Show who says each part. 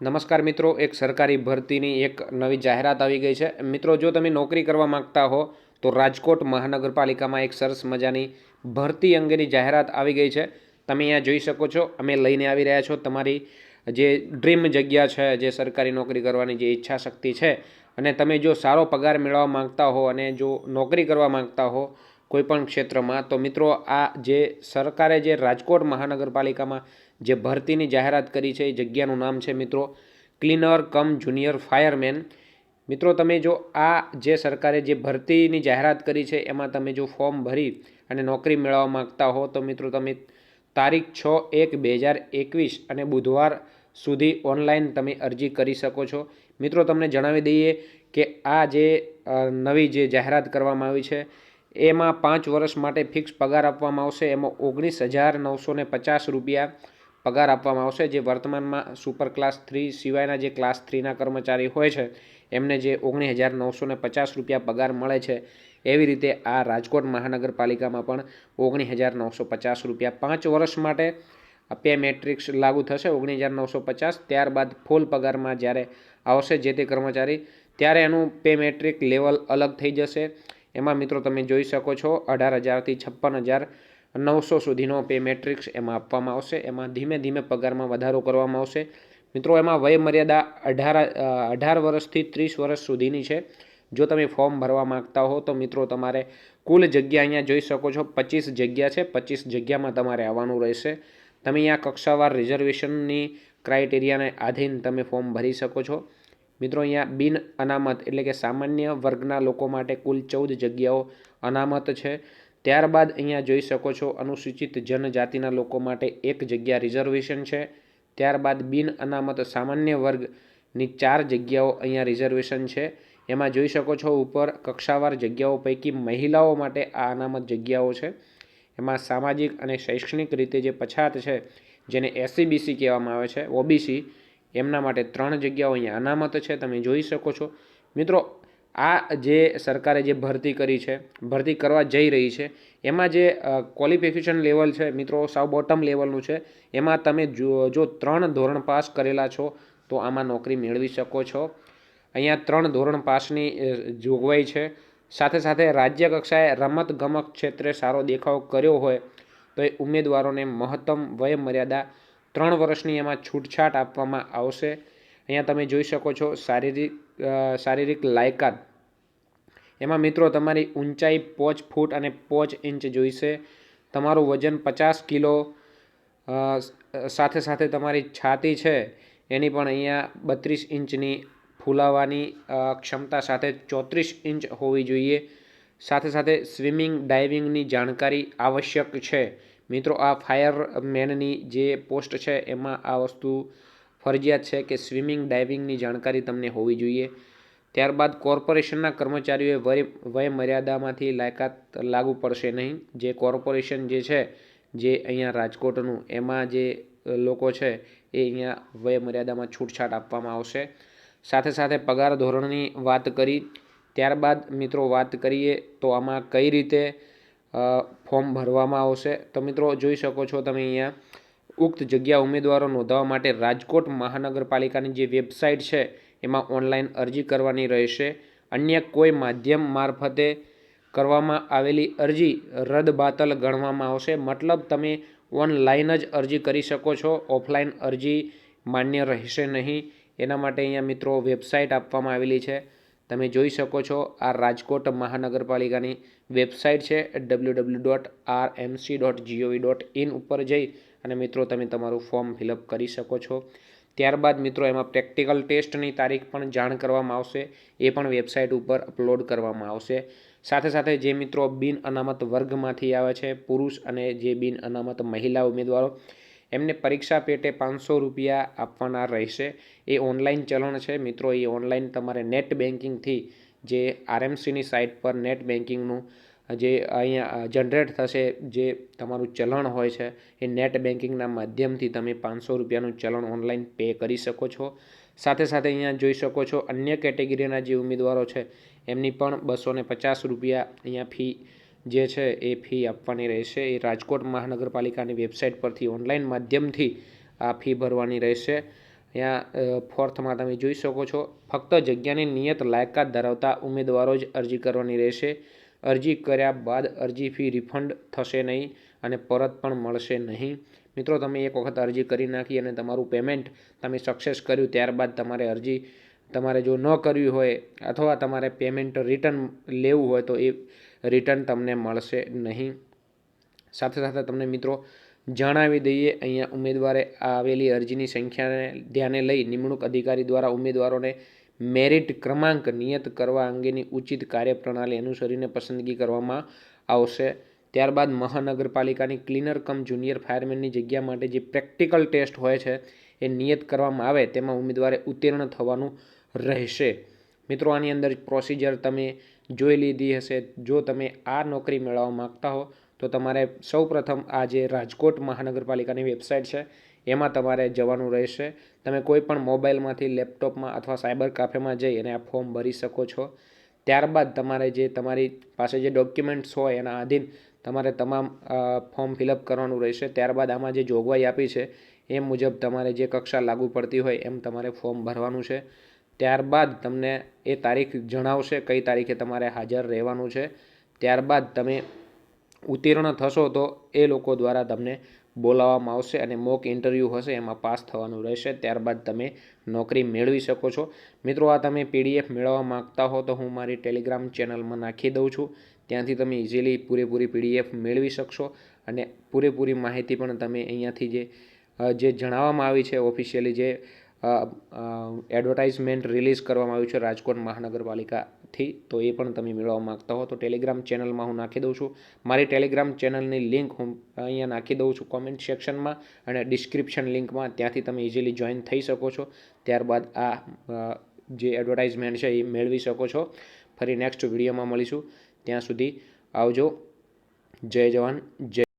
Speaker 1: નમસ્કાર મિત્રો, એક સરકારી ભરતીની એક નવી જાહેરાત આવી ગઈ છે. મિત્રો, જો તમે નોકરી કરવા માંગતા હો, તો રાજકોટ મહાનગરપાલિકામાં એક સરસ મજાની ભરતી અંગેની જાહેરાત આવી ગઈ છે. તમે અહીંયા જોઈ શકો છો, અમે લઈને આવી રહ્યા છો. તમારી જે ડ્રીમ જગ્યા છે, જે સરકારી નોકરી કરવાની જે ઈચ્છા શક્તિ છે, અને તમે જો સારો પગાર મેળવવા માંગતા હો અને જો નોકરી કરવા માંગતા હો કોઈપણ ક્ષેત્રમાં, તો મિત્રો આ જે સરકારે જે રાજકોટ મહાનગરપાલિકામાં જે ભરતીની જાહેરાત કરી છે, એ જગ્યાનું નામ છે મિત્રો, ક્લીનર કમ જુનિયર ફાયરમેન. મિત્રો, તમે જો આ જે સરકારે જે ભરતીની જાહેરાત કરી છે, એમાં તમે જો ફોર્મ ભરી અને નોકરી મેળવવા માગતા હો, તો મિત્રો તમે તારીખ છ એક બે હજાર એકવીસ અને બુધવાર સુધી ઓનલાઈન તમે અરજી કરી શકો છો. મિત્રો, તમને જણાવી દઈએ કે આ જે નવી જે જાહેરાત કરવામાં આવી છે એમાં પાંચ વર્ષ માટે ફિક્સ પગાર આપવામાં આવશે. એમાં ઓગણીસ હજાર નવસો પચાસ રૂપિયા પગાર આપવામાં આવશે, જે વર્તમાનમાં સુપર ક્લાસ થ્રી સિવાયના જે ક્લાસ થ્રીના કર્મચારી હોય છે, એમને જે ઓગણીસ હજાર નવસો ને પચાસ રૂપિયા પગાર મળે છે, એવી રીતે આ રાજકોટ મહાનગરપાલિકામાં પણ ઓગણીસ હજાર નવસો પચાસ રૂપિયા પાંચ વર્ષ માટે પે મેટ્રિક્સ લાગુ થશે, ઓગણીસ હજાર નવસો પચાસ. ત્યારબાદ ફૂલ પગારમાં જ્યારે આવશે જે તે કર્મચારી, ત્યારે એનું પે મેટ્રિક લેવલ અલગ થઈ જશે. એમાં મિત્રો તમે જોઈ શકો છો અઢાર હજારથી છપ્પન હજાર નવસો સુધીનો પે મેટ્રિક્સ એમાં આપવામાં આવશે. એમાં ધીમે ધીમે પગારમાં વધારો કરવામાં આવશે. મિત્રો, એમાં વયમર્યાદા અઢાર અઢાર વર્ષથી ત્રીસ વર્ષ સુધીની છે. જો તમે ફોર્મ ભરવા માગતા હો તો મિત્રો તમારે કુલ જગ્યા અહીંયા જોઈ શકો છો. પચીસ જગ્યા છે. પચીસ જગ્યામાં તમારે આવવાનું રહેશે. તમે અહીંયા કક્ષાવાર રિઝર્વેશનની ક્રાઇટેરિયાને આધીન તમે ફોર્મ ભરી શકો છો. મિત્રો અહીંયા બિન અનામત એટલે કે સામાન્ય વર્ગના લોકો માટે કુલ ચૌદ જગ્યાઓ અનામત છે. ત્યારબાદ અહીંયા જોઈ શકો છો અનુસૂચિત જનજાતિના લોકો માટે એક જગ્યા રિઝર્વેશન છે. ત્યારબાદ બિન અનામત સામાન્ય વર્ગની ચાર જગ્યાઓ અહીંયા રિઝર્વેશન છે. એમાં જોઈ શકો છો ઉપર કક્ષાવાર જગ્યાઓ પૈકી મહિલાઓ માટે આ અનામત જગ્યાઓ છે. એમાં સામાજિક અને શૈક્ષણિક રીતે જે પછાત છે, જેને એસસીબીસી કહેવામાં આવે છે ઓબીસી એમના માટે ત્રણ જગ્યાઓ અહીંયા અનામત છે, તમે જોઈ શકો છો. મિત્રો, આ જે સરકારે જે ભરતી કરી છે, ભરતી કરવા જઈ રહી છે, એમાં જે ક્વોલિફિકેશન લેવલ છે, મિત્રો, સાવ બોટમ લેવલનું છે, એમાં તમે જો જો ત્રણ ધોરણ પાસ કરેલા છો, તો આમાં નોકરી મેળવી શકો છો. અહીંયા ત્રણ ધોરણ પાસની જોગવાઈ છે. સાથે સાથે રાજ્ય કક્ષાએ રમત ગમત ક્ષેત્રે સારો દેખાવ કર્યો હોય, તો એ ઉમેદવારોને મહત્તમ વય મર્યાદા ત્રણ વર્ષની એમાં છૂટછાટ આપવામાં આવશે. અહીંયા તમે જોઈ શકો છો શારીરિક શારીરિક લાયકાત. એમાં મિત્રો તમારી ઊંચાઈ પોચ ફૂટ અને પોચ ઇંચ જોઈશે. તમારું વજન પચાસ કિલો સાથે સાથે તમારી છાતી છે એની પણ અહીંયા બત્રીસ ઇંચની ફૂલાવાની ક્ષમતા સાથે ચોત્રીસ ઇંચ હોવી જોઈએ. સાથે સાથે સ્વિમિંગ, ડાઇવિંગની જાણકારી આવશ્યક છે. મિત્રો, આ ફાયરમેનની જે પોસ્ટ છે, એમાં આ વસ્તુ ફરજિયાત છે કે સ્વિમિંગ, ડાઇવિંગની જાણકારી તમને હોવી જોઈએ. ત્યારબાદ કોર્પોરેશનના કર્મચારીઓએ વય મર્યાદામાંથી લાયકાત લાગુ પડશે નહીં. જે કોર્પોરેશન જે છે, જે અહીંયા રાજકોટનું, એમાં જે લોકો છે, એ અહીંયા વય મર્યાદામાં છૂટછાટ આપવામાં આવશે. સાથે સાથે પગાર ધોરણની વાત કરી. ત્યારબાદ મિત્રો વાત કરીએ તો આમાં કઈ રીતે ફોર્મ ભરવામાં આવશે. તો મિત્રો જોઈ શકો છો તમે અહીંયા. ઉક્ત જગ્યા ઉમેદવારો નોંધાવવા માટે રાજકોટ મહાનગરપાલિકાની જે વેબસાઇટ છે, એમાં ઓનલાઈન અરજી કરવાની રહેશે. અન્ય કોઈ માધ્યમ મારફતે કરવામાં આવેલી અરજી રદબાતલ ગણવામાં આવશે. મતલબ તમે ઓનલાઈન જ અરજી કરી શકો છો. ઓફલાઈન અરજી માન્ય રહેશે નહીં. એના માટે અહીંયા મિત્રો વેબસાઇટ આપવામાં આવેલી છે. તમે જોઈ શકો છો આ રાજકોટ મહાનગરપાલિકાની વેબસાઇટ છે W W dot R MC dot GOV dot in ઉપર જઈ અને મિત્રો તમે તમારું ફોર્મ ફિલઅપ કરી શકો છો. ત્યારબાદ મિત્રો એમાં પ્રેક્ટિકલ ટેસ્ટની તારીખ પણ જાણ કરવામાં આવશે, એ પણ વેબસાઇટ ઉપર અપલોડ કરવામાં આવશે. સાથે સાથે જે મિત્રો બિન અનામત વર્ગમાંથી આવે છે, પુરુષ અને જે બિન અનામત મહિલા ઉમેદવારો એમને પરીક્ષા પેટે પાંચસો રૂપિયા આપવાના રહેશે. એ ઓનલાઈન ચલણ છે. મિત્રો, એ ઓનલાઈન તમારે નેટ બેન્કિંગથી જે આરએમસીની સાઇટ પર નેટ બેન્કિંગનું જે અહીંયા જનરેટ થશે, જે તમારું ચલણ હોય છે, એ નેટ બેન્કિંગના માધ્યમથી તમે પાંચસો રૂપિયાનું ચલણ ઓનલાઈન પે કરી શકો છો. સાથે સાથે અહીંયા જોઈ શકો છો અન્ય કેટેગરીના જે ઉમેદવારો છે, એમની પણ બસો પચાસ રૂપિયા અહીંયા ફી જે છે એ ફી આપવાની રહેશે. એ રાજકોટ મહાનગરપાલિકાની વેબસાઇટ પરથી ઓનલાઈન માધ્યમથી આ ફી ભરવાની રહેશે. અહીંયા ફોર્થમાં તમે જોઈ શકો છો. ફક્ત જગ્યાની નિયત લાયકાત ધરાવતા ઉમેદવારો જ અરજી કરવાની રહેશે. અરજી કર્યા બાદ અરજી ફી રિફંડ થશે નહીં અને પરત પણ મળશે નહીં. મિત્રો, તમે એક વખત અરજી કરી નાખી અને તમારું પેમેન્ટ તમે સક્સેસ કર્યું, ત્યારબાદ તમારે અરજી, તમારે જો ન કરવી હોય અથવા તમારે પેમેન્ટ રિટર્ન લેવું હોય તો એ રિટર્ન તમને મળશે નહીં. સાથે સાથે તમને મિત્રો જણાવી દઈએ, અહીંયા ઉમેદવારે આવેલી અરજીની સંખ્યાને ધ્યાને લઈ નિમણૂક અધિકારી દ્વારા ઉમેદવારોને મેરિટ ક્રમાંક નિયત કરવા અંગેની ઉચિત કાર્યપ્રણાલી અનુસરીને પસંદગી કરવામાં આવશે. ત્યારબાદ મહાનગરપાલિકાની ક્લીનર કમ જુનિયર ફાયરમેનની જગ્યા માટે જે પ્રેક્ટિકલ ટેસ્ટ હોય છે, એ નિયત કરવામાં આવે, તેમાં ઉમેદવારે ઉત્તીર્ણ થવાનું રહેશે. મિત્રો, આની અંદર પ્રોસિજર તમે જોઈ લીધી હશે. જો તમે આ નોકરી મેળવવા માગતા હો, તો તમારે સૌપ્રથમ આ જે રાજકોટ મહાનગરપાલિકાની વેબસાઇટ છે, એમાં તમારે જવાનું રહેશે. તમે કોઈ પણ મોબાઈલમાંથી, લેપટોપમાં અથવા સાયબર કાફેમાં જઈ અને આ ફોર્મ ભરી શકો છો. ત્યારબાદ તમારે જે તમારી પાસે જે ડોક્યુમેન્ટ્સ હોય, એના આધીન તમારે તમામ ફોર્મ ફિલઅપ કરવાનું રહેશે. ત્યારબાદ આમાં જે જોગવાઈ આપી છે, એ મુજબ તમારે જે કક્ષા લાગુ પડતી હોય, એમ તમારે ફોર્મ ભરવાનું છે. ત્યારબાદ તમને એ તારીખ જણાવશે કઈ તારીખે તમારે હાજર રહેવાનું છે. ત્યારબાદ તમે ઉત્તીર્ણ થશો તો એ લોકો દ્વારા તમને બોલાવવામાં આવશે અને મોક ઇન્ટરવ્યૂ હશે, એમાં પાસ થવાનું રહેશે. ત્યારબાદ તમે નોકરી મેળવી શકો છો. મિત્રો, આ તમે પીડીએફ મેળવવા માગતા હો તો હું મારી ટેલિગ્રામ ચેનલમાં નાખી દઉં છું. ત્યાંથી તમે ઇઝીલી પૂરેપૂરી પીડીએફ મેળવી શકશો અને પૂરેપૂરી માહિતી પણ તમે અહીંયાથી જે જણાવવામાં આવી છે, ઓફિશિયલી જે એડવર્ટાઇઝમેન્ટ રિલીઝ કરવામાં આવ્યું છે રાજકોટ મહાનગરપાલિકાથી. તો એ પણ તમે મેળવવા માગતા હો. તો ટેલિગ્રામ ચેનલમાં હું નાખી દઉં છું. મારી ટેલિગ્રામ ચેનલની લિંક હું અહીંયા નાખી દઉં છું કોમેન્ટ સેક્શનમાં અને ડિસ્ક્રિપ્શન લિંકમાં ત્યાંથી તમે ઇઝીલી જોઈન થઈ શકો છો. ત્યારબાદ આ જે એડવર્ટાઇઝમેન્ટ છે એ મેળવી શકો છો. ફરી નેક્સ્ટ વિડીયોમાં મળીશું. ત્યાં સુધી આવજો. જય જવાન, જય